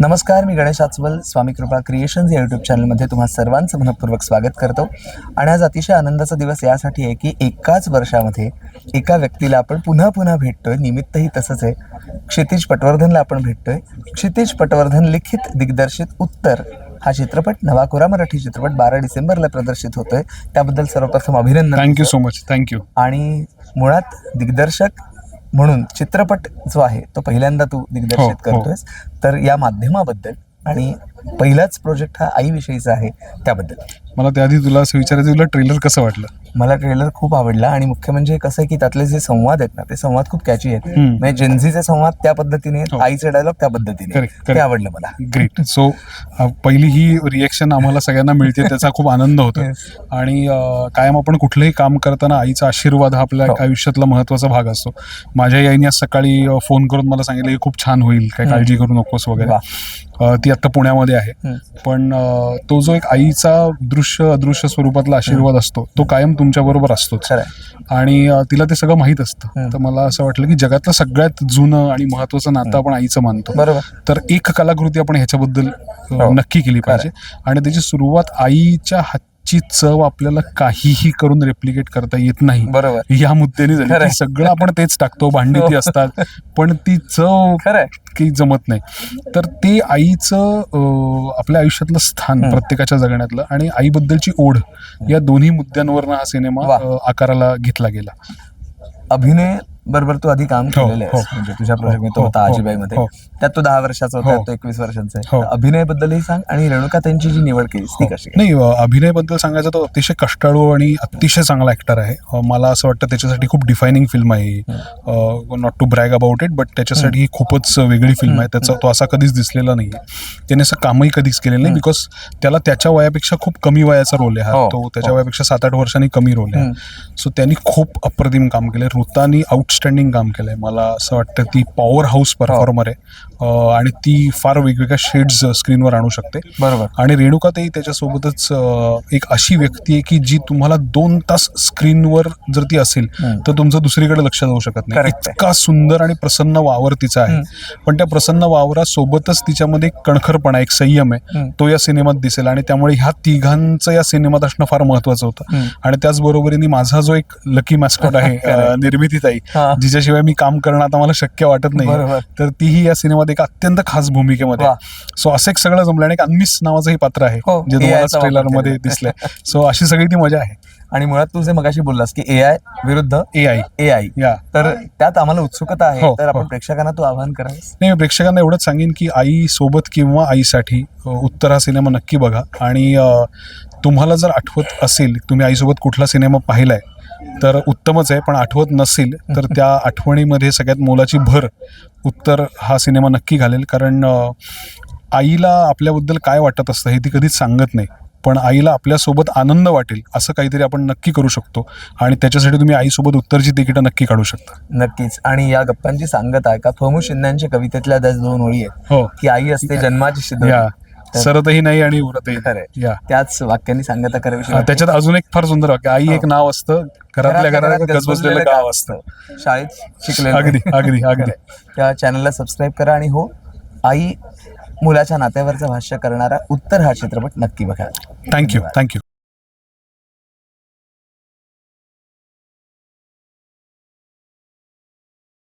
नमस्कार मी गणेश आचवल स्वामी कृपा क्रिएशन्स या यूट्यूब चॅनलमध्ये तुम्हा सर्वांचं मनपूर्वक स्वागत करतो. आणि आज अतिशय आनंदाचा दिवस यासाठी आहे की एकाच वर्षामध्ये एका व्यक्तीला आपण पुन्हा पुन्हा भेटतोय. निमित्तही तसंच आहे. क्षितिज पटवर्धनला आपण भेटतोय. क्षितिज पटवर्धन लिखित दिग्दर्शित उत्तर हा चित्रपट नवा कोरा मराठी चित्रपट बारा डिसेंबरला प्रदर्शित होतोय. त्याबद्दल सर्वप्रथम अभिनंदन. थँक्यू सो मच थँक्यू आणि मुळात दिग्दर्शक म्हणून चित्रपट जो आहे तो पहिल्यांदा तू दिग्दर्शित हो, हो. करतोयस तर या माध्यमाबद्दल आणि पहिलाच प्रोजेक्ट हा आईविषयीचा आहे त्याबद्दल मला त्याआधी तुला असं विचारायचं तुला ट्रेलर कसं वाटलं मला ट्रेलर खूप आवडला आणि मुख्य म्हणजे कसं आहे की त्यातले जे संवाद आहेत ना ते संवाद खूप कॅची आहेत. म्हणजे जेन्झीचे संवाद त्या पद्धतीने आहेत, हो. आईचे डायलॉग त्या पद्धतीने. Correct, ते. आवडलं मला ग्रेट सो पहिली ही रिएक्शन आम्हाला सगळ्यांना मिळते त्याचा खूप आनंद होतो Yes. आणि अं, कायम आपण कुठलंही काम करताना आईचा आशीर्वाद हा आपल्या हो. आयुष्यातला महत्त्वाचा भाग असतो माझ्या आईने आज सकाळी फोन करून मला सांगितलं की खूप छान होईल काय. काळजी करू नकोस वगैरे वा. अं, ती आता पुण्यामध्ये आहे. हम्म. पण तो जो एक आईचा दृश्य अदृश्य स्वरूपातला आशीर्वाद असतो तो कायम तुमच्या बरोबर खरंय. आणि तिला ते सगळं माहीत असतं. तर मला असं वाटलं की जगातलं सगळ्यात जुनं आणि महत्वाचं नातं आपण आईचं मानतो. बरोबर. तर एक कलाकृती आपण ह्याच्याबद्दल हो. नक्की केली पाहिजे. आणि त्याची सुरुवात आईच्या हातची चव आपल्याला काहीही करून रेप्लिकेट करता येत नाही. बरोबर. या मुद्द्याने झाली खरंय. की सगळं आपण तेच टाकतो भांडी ती हो. असतात. पण ती चव काही जमत नाही. तर ते आईचं आपल्या आयुष्यातलं स्थान. प्रत्येकाच्या जगण्यातलं आणि आईबद्दलची ओढ या दोन्ही मुद्द्यांवर हा सिनेमा आकाराला घेतला गेला. अभिनय बरोबर तू आधी काम हो, केलेलं हो. आहेस म्हणजे तुझ्या प्रोजेक्टमध्ये तो हो, होता हो, आजीबाई मध्ये हो. त्यात तो दहा वर्षाचा होता हो. तो एकवीस वर्षांचा आहे. हो. तर अभिनयाबद्दलही सांग आणि रेणुका त्यांची जी निवड केलीस ती कशी नाही अ, अभिनयबद्दल सांगायचं तर अतिशय कष्टाळू आणि अतिशय चांगला ऍक्टर आहे. मला असं वाटतं त्याच्यासाठी खूप डिफायनिंग फिल्म आहे not to brag about it but त्याच्यासाठी ही खूपच वेगळी फिल्म आहे. त्याचा तो असा कधीच दिसलेला नाही त्याने असं कामही कधीच केलेलं नाही बिकॉज त्याला त्याच्या वयापेक्षा खूप कमी वयाचा रोल आहे हा. हो, तो त्याच्या हो. वयापेक्षा सात आठ वर्षांनी कमी रोल आहे. सो त्यांनी खूप अप्रतिम काम केलंय. ऋतानी आउटस्टँडिंग काम केलंय मला असं वाटतं ती पॉवर हाऊस परफॉर्मर आहे आणि ती फार वेगवेगळ्या शेड्स स्क्रीनवर आणू शकते बरोबर आणि रेणुकाताई त्याच्यासोबतच एक अशी व्यक्ती आहे की जी तुम्हाला दोन तास स्क्रीनवर जर ती असेल. तर तुमचं दुसरीकडे लक्ष जाऊ शकत नाही आहे. इतका सुंदर आणि प्रसन्न वावर तिचा आहे पण त्या प्रसन्न वावरासोबतच तिच्यामध्ये एक कणखरपणा एक संयम आहे. तो या सिनेमात दिसेल आणि त्यामुळे ह्या तिघांचं या सिनेमात असणं फार महत्वाचं होतं. आणि त्याचबरोबरीने माझा जो एक लकी मॅस्कॉट आहे निर्मितीताई. जिच्याशिवाय मी काम करणं आता मला शक्य वाटत नाही. तर तीही या सिनेमात एक अत्यंत खास भूमिकेमध्ये. सो असं एक सगळं जमलं आणि एक अन्मिस नावाचंही पात्र आहे हो, जे तुम्हाला ट्रेलरमध्ये. दिसलंय. सो अशी सगळी ती मजा आहे. आणि मुळात तू जे मगाशी बोललास की ए आय विरुद्ध ए आय ए आय या. तर त्यात आम्हाला उत्सुकता आहे. हो, तर आपण हो. प्रेक्षकांना तू आवाहन करावेस? नाही प्रेक्षकांना एवढंच सांगेन की आई सोबत किंवा आईसाठी उत्तर हा सिनेमा नक्की बघा. आणि तुम्हाला जर आठवत असेल तुम्ही आईसोबत कुठला सिनेमा पाहिलाय तर उत्तमच आहे पण आठवत नसेल तर त्या आठवणीमध्ये सगळ्यात मोलाची भर उत्तर हा सिनेमा नक्की घालेल. कारण आईला आपल्याबद्दल काय वाटत असतं हे ती कधीच सांगत नाही. पण आईला आपल्यासोबत आनंद वाटेल असं काहीतरी आपण नक्की करू शकतो. आणि त्याच्यासाठी तुम्ही आईसोबत उत्तरची तिकीटं नक्की काढू शकता. नक्कीच. आणि या गप्पांची सांगत आहे का? फमू शिंद्यांच्या कवितेतल्या दोन ओळी आहेत. हो. की आई असते जन्माची तर- सरतही नाही आणि उरतही खरंय. नाही. या त्याच वाक्यांनी सांगता हा, वाटते. त्याच्यात अजून एक फार सुंदर वाक्य आई हो. एक नाव असतं घरातल्या घरात गजबजलेलं गाव असतं शाळेत शिकलेलं अगदी अगदी अगदी त्या चॅनलला सबस्क्राईब करा आणि हो आई मुलाच्या नात्यावरचं भाष्य करणारा उत्तर हा चित्रपट नक्की बघा थँक्यू थँक्यू